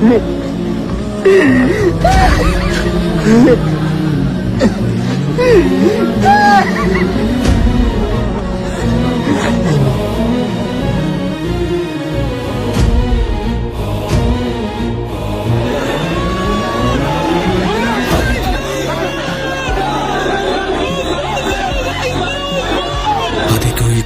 뭐.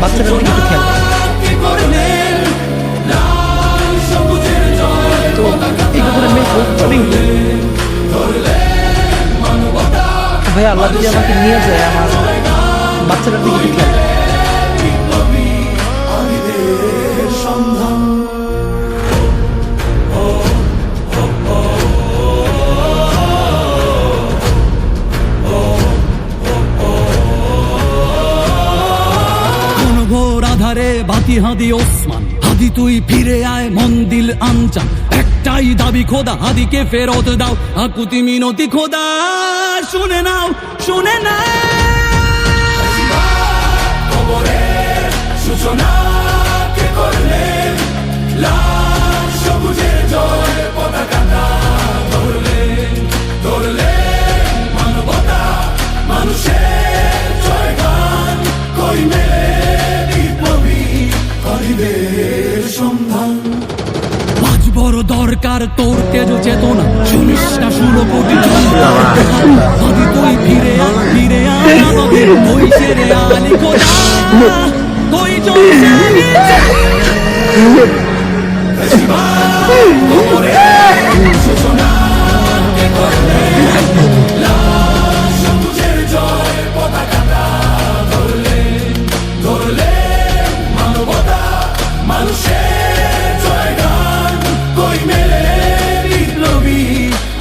বাচ্চাটা দিকে একটু খেয়াল তো এই ব্যাপারে আমি অনেক ভাই আল্লাহ যদি আমাকে নিয়ে যায় আমার বাচ্চাটার দিকে একটু আধারে বাতি হাদি ওসমান, হাদি তুই ফিরে আয় মন্দিল আনচান একটাই দাবি খোদা, হাদিকে ফেরত দাও। আকুতি মিনতি খোদা, শুনে নাও, শুনে না সূচনা কে লাল সবুজের জয় সন্ধান। আজ বড় দরকার তোর তেজ চেতনা। শুনিস না ষোলো কোটি আদি তুই ফিরে আ ফিরে আ আমাদের তুই ছেড়ে আলি খোদা। তুই চলছে